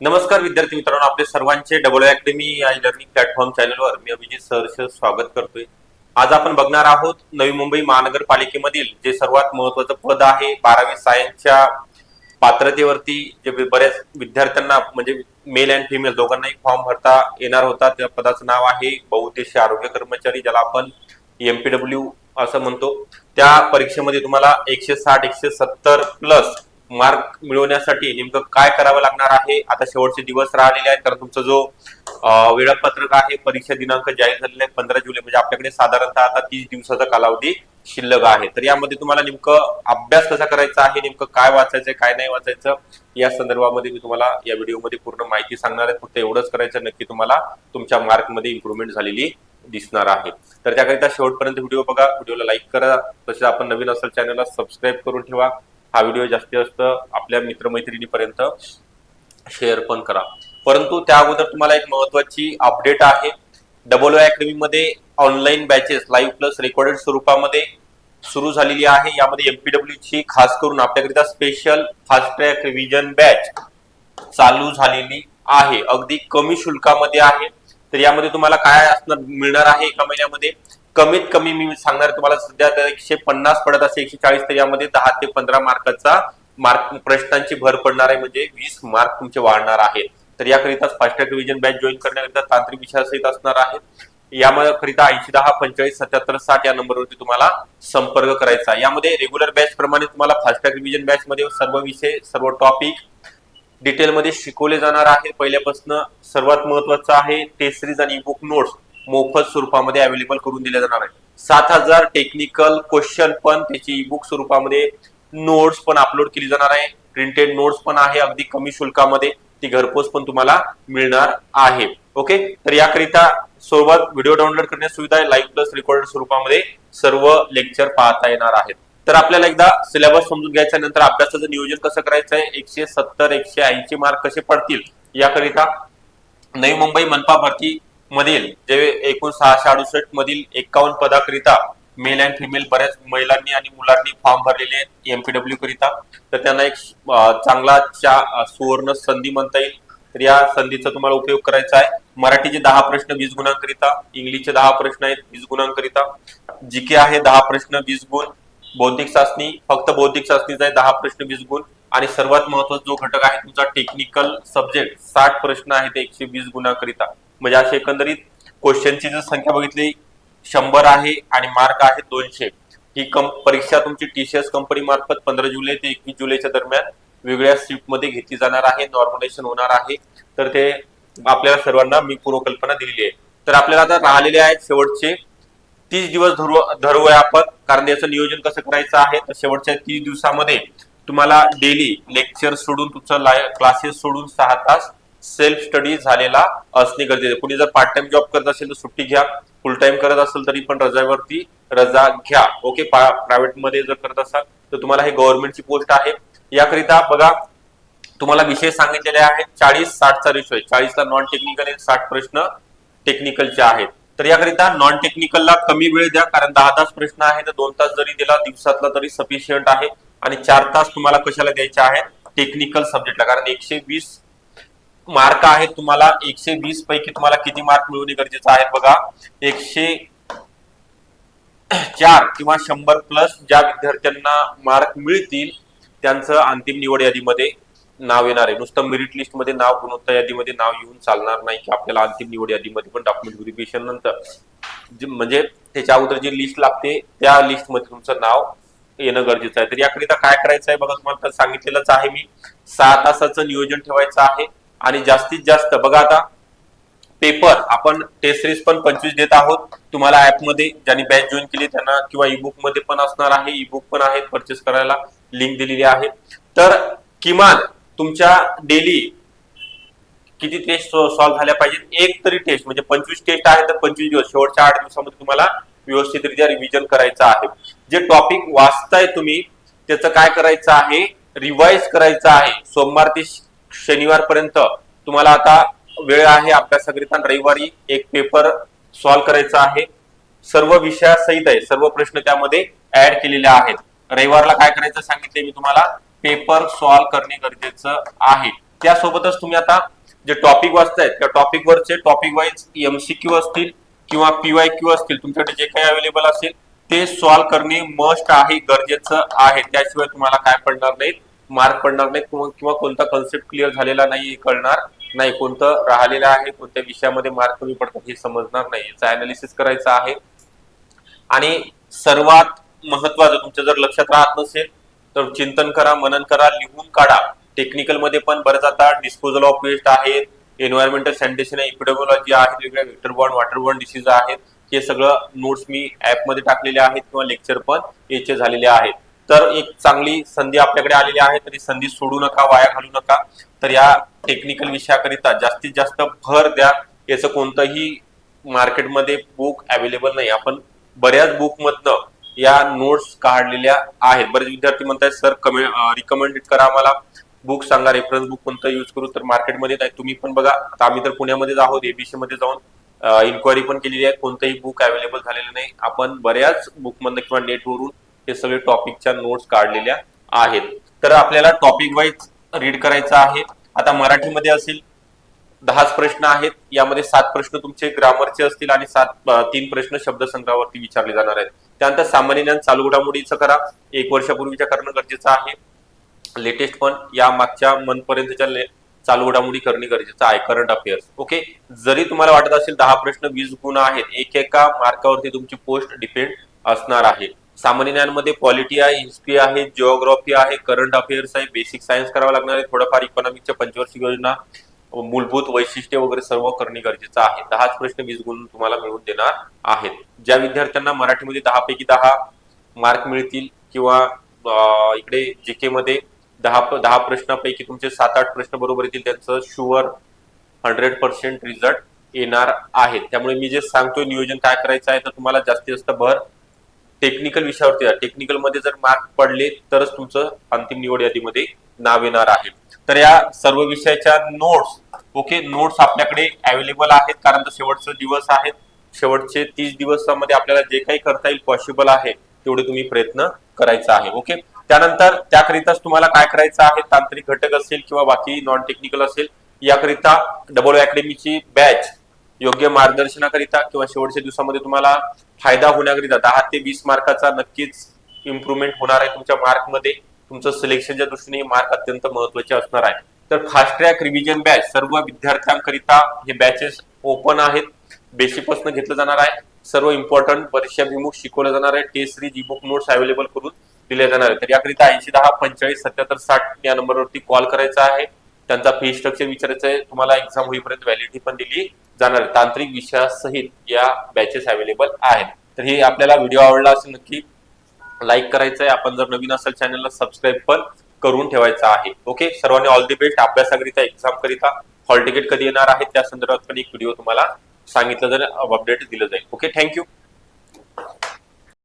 नमस्कार विद्यार्थी मित्रांनो आपले सर्वांचे डबल अकॅडमी या लर्निंग प्लॅटफॉर्म चॅनलवर मी अभिजित सहर्ष स्वागत करतोय. आज आपण बघणार आहोत नवी मुंबई महानगरपालिकेमधील जे सर्वात महत्वाचं पद आहे बारावी सायन्सच्या पात्रतेवरती जे बऱ्याच विद्यार्थ्यांना म्हणजे मेल अँड फिमेल दोघांनाही फॉर्म भरता येणार होता. त्या पदाचं नाव आहे बहुउद्देशीय आरोग्य कर्मचारी ज्याला आपण एमपीडब्ल्यू असं म्हणतो. त्या परीक्षेमध्ये तुम्हाला एकशे साठ एकशे सत्तर प्लस मार्क मिळवण्यासाठी नेमकं काय करावं लागणार आहे? आता शेवटचे दिवस राहिलेले आहेत कारण तुमचा जो वेळापत्रक आहे परीक्षा दिनांक जाहीर झालेला आहे पंधरा जुलै म्हणजे आपल्याकडे साधारणतः आता तीस दिवसाचा कालावधी शिल्लक आहे. तर यामध्ये तुम्हाला नेमकं अभ्यास कसा करायचा आहे नेमकं काय वाचायचं काय नाही वाचायचं या संदर्भामध्ये मी तुम्हाला या व्हिडिओमध्ये पूर्ण माहिती सांगणार आहे. फक्त एवढंच करायचं नक्की तुम्हाला तुमच्या मार्कमध्ये इम्प्रुव्हमेंट झालेली दिसणार आहे. तर त्याकरिता शेवटपर्यंत व्हिडिओ बघा व्हिडिओला लाईक करा. तसेच आपण नवीन असेल चॅनलला सबस्क्राईब करून ठेवा. हा व्हिडिओ जास्तीत जास्त आपल्या मित्रमैत्रिणीपर्यंत शेअर पण करा. परंतु त्या अगोदर तुम्हाला एक महत्वाची अपडेट आहे. Double O अकॅडमीमध्ये online batches live plus recorded स्वरूपामध्ये सुरू झालेली आहे. यामध्ये एमपीडब्ल्यू ची खास करून आपल्याकरिता special fast track revision batch चालू झालेली आहे. अगदी कमी शुल्कामध्ये आहे. तर यामध्ये तुम्हाला काय असणार मिळणार आहे एका महिन्यामध्ये? कमीत कमी मी सांगणार तुम्हाला सध्या एकशे पन्नास पडत असे एकशे चाळीस तर यामध्ये दहा ते पंधरा मार्काचा मार्क प्रश्नांची भर पडणार आहे म्हणजे वीस मार्क तुमचे वाढणार आहेत. तर याकरिता फास्टॅग रिव्हिजन बॅच जॉईन करण्याकरिता तांत्रिक विषयासहित असणार आहे. यामध्ये ऐंशी दहा पंचेचाळीस सत्याहत्तर साठ या नंबरवरती तुम्हाला संपर्क करायचा यामध्ये रेग्युलर बॅच प्रमाणे तुम्हाला फास्टॅग रिव्हिजन बॅच मध्ये सर्व विषय सर्व टॉपिक डिटेलमध्ये शिकवले जाणार आहे. पहिल्यापासून सर्वात महत्वाचं आहे टेस्ट सिरीज आणि बुक नोट्स मोफत स्वरूपामध्ये अवेलेबल करून दिले जाणार आहे सात हजार टेक्निकल क्वेश्चन पण त्याची ई बुक स्वरूपामध्ये नोट्स पण अपलोड केली जाणार आहे. प्रिंटेड नोट्स पण आहे अगदी कमी शुल्कामध्ये. ती घरपोच पण तुम्हाला मिळणार आहे. ओके तर याकरिता सोबत व्हिडिओ डाउनलोड करण्याची सुविधा आहे. लाईव्ह प्लस रेकॉर्डेड स्वरूपामध्ये सर्व लेक्चर पाहता येणार आहेत. तर आपल्याला एकदा सिलेबस समजून घ्यायचा नंतर अभ्यासाचं नियोजन कसं करायचं आहे? एकशे सत्तर एकशे ऐंशी मार्क कसे पडतील? याकरिता नवी मुंबई मनपा भरती मधील जे एकूण सहाशे अडुसष्ट मधील एकावन्न पदाकरिता मेल अँड फिमेल बऱ्याच महिलांनी आणि मुलांनी फॉर्म भरलेले आहेत एमपीडब्ल्यू करिता. तर त्यांना एक चांगला चा- सुवर्ण संधी म्हणता येईल. तर या संधीचा तुम्हाला उपयोग करायचा आहे. मराठीचे दहा प्रश्न वीस गुणांकरिता इंग्लिशचे दहा प्रश्न आहेत वीस गुणांकरिता. जीके आहे दहा प्रश्न वीस गुण. बौद्धिक चाचणी फक्त बौद्धिक चाचणीचा आहे दहा प्रश्न वीस गुण. आणि सर्वात महत्त्वाचा जो घटक आहे तुमचा टेक्निकल सब्जेक्ट साठ प्रश्न आहेत एकशे वीस गुणांकरिता. म्हणजे अशी एकंदरीत क्वेश्चनची जर संख्या बघितली शंभर आहे आणि मार्क आहे दोनशे. ही कम परीक्षा तुमची टीसीएस कंपनी मार्फत पंधरा जुलै ते एकवीस जुलैच्या दरम्यान वेगळ्या शिफ्टमध्ये घेतली जाणार आहे नॉर्मलायझेशन होणार आहे. तर ते आपल्याला सर्वांना मी पूर्वकल्पना दिलेली आहे. तर आपल्याला आता राहिलेले आहेत शेवटचे तीस दिवस धरू धरूया आपण कारण याचं नियोजन कसं करायचं आहे तर शेवटच्या तीस दिवसामध्ये तुम्हाला डेली लेक्चर सोडून तुमचं क्लासेस सोडून सहा तास सेल्फ स्टडी झालेला असणे गरजेचे. आहे. कुणी जर पार्ट टाइम जॉब करत असेल तर सुट्टी घ्या. फुल टाइम करत असेल तरी पण रजावरती रजा घ्या. ओके प्रायव्हेटमध्ये जर करत असाल तर तुम्हाला हे गव्हर्नमेंटची पोस्ट आहे. याकरिता बघा तुम्हाला विषय सांगितलेले आहेत. चाळीस साठचा रेशो आहे. चाळीसला नॉन टेक्निकल साठ प्रश्न टेक्निकलचे आहेत. तर याकरिता नॉन टेक्निकलला कमी वेळ द्या कारण दहा तास प्रश्न आहे तर दोन तास जरी दिला दिवसातला तरी सफिशियंट आहे. आणि चार तास तुम्हाला कशाला द्यायचे आहेत? टेक्निकल सब्जेक्टला कारण एकशे वीस मार्क आहेत तुम्हाला एकशे वीस पैकी तुम्हाला किती मार्क मिळवणे गरजेचं आहे बघा. एकशे चार किंवा शंभर प्लस ज्या विद्यार्थ्यांना मार्क मिळतील त्यांचं अंतिम निवड यादीमध्ये नाव येणार आहे. नुसतं मेरिट लिस्टमध्ये नाव गुणवत्ता यादीमध्ये नाव येऊन चालणार नाही की आपल्याला अंतिम निवड यादीमध्ये पण डॉक्युमेंट व्हेरिफिकेशन नंतर. म्हणजे त्याच्या अगोदर जी लिस्ट लागते त्या लिस्टमध्ये तुमचं नाव येणं गरजेचं आहे. तर याकरिता काय करायचं आहे बघा तुम्हाला सांगितलेलंच आहे मी. सहा तासाचं नियोजन ठेवायचं आहे. आणि जास्तीत जास्त बघा आता पेपर आपण टेस्ट सिरीज पण पंचवीस देत आहोत. तुम्हाला ऍपमध्ये ज्यांनी बॅच जॉईन केली त्यांना किंवा ई बुकमध्ये पण असणार आहे. ई बुक पण आहेत परचेस करायला. लिंक दिलेली आहे. तर किमान तुमच्या डेली किती टेस्ट सॉल्व्ह झाल्या पाहिजेत? एक तरी टेस्ट म्हणजे पंचवीस टेस्ट आहे तर पंचवीस दिवस. शेवटच्या आठ दिवसामध्ये तुम्हाला व्यवस्थितरित्या रिव्हिजन करायचं आहे. जे टॉपिक वाचताय तुम्ही त्याचं काय करायचं आहे? रिवाइज करायचं आहे. सोमवार ते शनिवारपर्यंत तुम्हाला आता वेळ आहे अभ्यासाकरिता रविवारी एक पेपर सॉल्व्ह करायचा आहे. सर्व विषयासहित आहे सर्व प्रश्न त्यामध्ये ऍड केलेले आहेत. रविवारला काय करायचं सांगितले मी तुम्हाला? पेपर सॉल्व्ह करणे गरजेचं आहे. त्यासोबतच तुम्ही आता जे टॉपिक वाचतायत त्या टॉपिक वरचे टॉपिक वाईज एमसीक्यू असतील किंवा पीवाय क्यू असतील तुमच्याकडे जे काही अवेलेबल असेल ते सॉल्व्ह करणे मस्ट आहे गरजेचं आहे. त्याशिवाय तुम्हाला काय पडणार नाही मार्क पडणार नाही किंवा किंवा कोणता कन्सेप्ट क्लिअर झालेला नाही हे कळणार नाही. कोणतं राहिलेलं आहे कोणत्या विषयामध्ये मार्क कमी पडतात हे समजणार नाही. याचं अनालिसिस करायचं आहे. आणि सर्वात महत्वाचं तुमच्या जर लक्षात राहत नसेल तर चिंतन करा मनन करा लिहून काढा. टेक्निकलमध्ये पण बरेच आता डिस्पोजल ऑफ वेस्ट आहेत एन्व्हायरमेंटल सॅनिटेशन इपिडेमॉलॉजी आहेत वेगवेगळ्या vector borne water borne diseases आहेत. हे सगळं नोट्स मी ऍपमध्ये टाकलेले आहेत किंवा लेक्चर पण याचे झालेले आहेत. तर एक चांगली संधी आपल्याकडे आलेली आहे तरी संधी सोडू नका वाया घालू नका. तर या टेक्निकल विषयाकरिता जास्तीत जास्त भर द्या. याचं कोणतंही मार्केटमध्ये बुक अवेलेबल नाही. आपण बऱ्याच बुक मधनं या नोट्स काढलेल्या आहेत. बरेच विद्यार्थी म्हणतात सर कमे रिकमेंडेड करा आम्हाला. बुक सांगा रेफरन्स बुक कोणतं युज करू तर मार्केटमध्ये नाही. तुम्ही पण बघा. आता आम्ही तर पुण्यामध्येच आहोत एबीसी मध्ये जाऊन इन्क्वायरी पण केलेली आहे. कोणतंही बुक अवेलेबल झालेलं नाही. आपण बऱ्याच बुक मधनं किंवा नेटवरून हे सगळे टॉपिकच्या नोट्स काढलेल्या आहेत. तर आपल्याला टॉपिक वाईज रीड करायचं आहे. आता मराठीमध्ये असेल दहाच प्रश्न आहेत. यामध्ये सात प्रश्न तुमचे ग्रामरचे असतील आणि सात तीन प्रश्न शब्दसंग्रहावरती विचारले जाणार आहेत. त्यानंतर सामान्य ज्ञान चालू घडामोडीचं करा. एक वर्षापूर्वीच्या करणं गरजेचं आहे. लेटेस्ट पण या मागच्या मनपर्यंतच्या चालू घडामोडी करणे गरजेचं आहे. करंट अफेअर्स ओके जरी तुम्हाला वाटत असेल दहा प्रश्न वीस गुण आहेत एक एका मार्कावरती तुमची पोस्ट डिपेंड असणार आहे. सामान्य ज्ञानमध्ये पॉलिटी आहे हिस्ट्री आहे जिओग्राफी आहे करंट अफेअर्स आहे बेसिक सायन्स करावं लागणार आहे थोडंफार इकॉनॉमिकच्या पंचवर्षीय योजना मूलभूत वैशिष्ट्ये वगैरे सर्व करणे गरजेचं आहे. दहाच प्रश्न वीस गुण तुम्हाला मिळवून देणार आहेत. ज्या विद्यार्थ्यांना मराठीमध्ये दहा पैकी दहा मार्क मिळतील किंवा इकडे जीके मध्ये दहा दहा प्रश्नापैकी तुमचे सात आठ प्रश्न बरोबर येतील त्यांचं शुअर हंड्रेड पर्सेंट रिझल्ट येणार आहे त्यामुळे मी जे सांगतोय नियोजन काय करायचं आहे तर तुम्हाला जास्तीत जास्त भर टेक्निकल विषयावरती टेक्निकलमध्ये जर मार्क पडले तरच तुमचं अंतिम निवड यादीमध्ये नाव येणार आहे. तर या सर्व विषयाच्या नोट्स ओके नोट्स आपल्याकडे अवेलेबल आहेत. कारण तो शेवटचे दिवस आहेत शेवटचे तीस दिवसामध्ये आपल्याला जे काही करता येईल पॉसिबल आहे तेवढे तुम्ही प्रयत्न करायचा आहे ओके त्यानंतर त्याकरिताच तुम्हाला काय करायचं आहे? तांत्रिक घटक असेल किंवा बाकी नॉन टेक्निकल असेल याकरिता डबल अकॅडमीची बॅच योग्य मार्गदर्शनाकरिता किंवा शेवटच्या दिवसामध्ये तुम्हाला फायदा होण्याकरिता दहा ते वीस मार्काचा नक्कीच इम्प्रुव्हमेंट होणार आहे तुमच्या मार्कमध्ये. तुमचं सिलेक्शनच्या दृष्टीने मार्क अत्यंत महत्त्वाचे असणार आहे. तर फास्ट ट्रॅक रिव्हिजन बॅच सर्व विद्यार्थ्यांकरिता हे बॅचेस ओपन आहेत. बेसिकपासून घेतलं जाणार आहे. सर्व इम्पॉर्टंट परीक्षाभिमुख शिकवलं जाणार आहे. Test series E book notes available करून दिले जाणार आहे तर याकरिता ऐंशी दहा पंचेचाळीस सत्याहत्तर साठ या नंबरवरती कॉल करायचा आहे. त्यांचा फी स्ट्रक्चर विचारायचं आहे तुम्हाला एक्झाम होईपर्यंत व्हॅलिडिटी पण दिली जाणार तांत्रिक विषयासहित या बॅचेस अवेलेबल आहेत. तर हे आपल्याला व्हिडिओ आवडला असेल नक्की लाईक करायचं आहे आपण जर नवीन असेल चॅनलला सबस्क्राईब पण करून ठेवायचं आहे. ओके सर्वांनी ऑल दी बेस्ट अभ्यासाकरिता एक्झाम करिता हॉल तिकीट कधी येणार आहे त्या संदर्भात पण एक व्हिडिओ तुम्हाला सांगितलं जर अपडेट दिलं जाईल. Okay thank you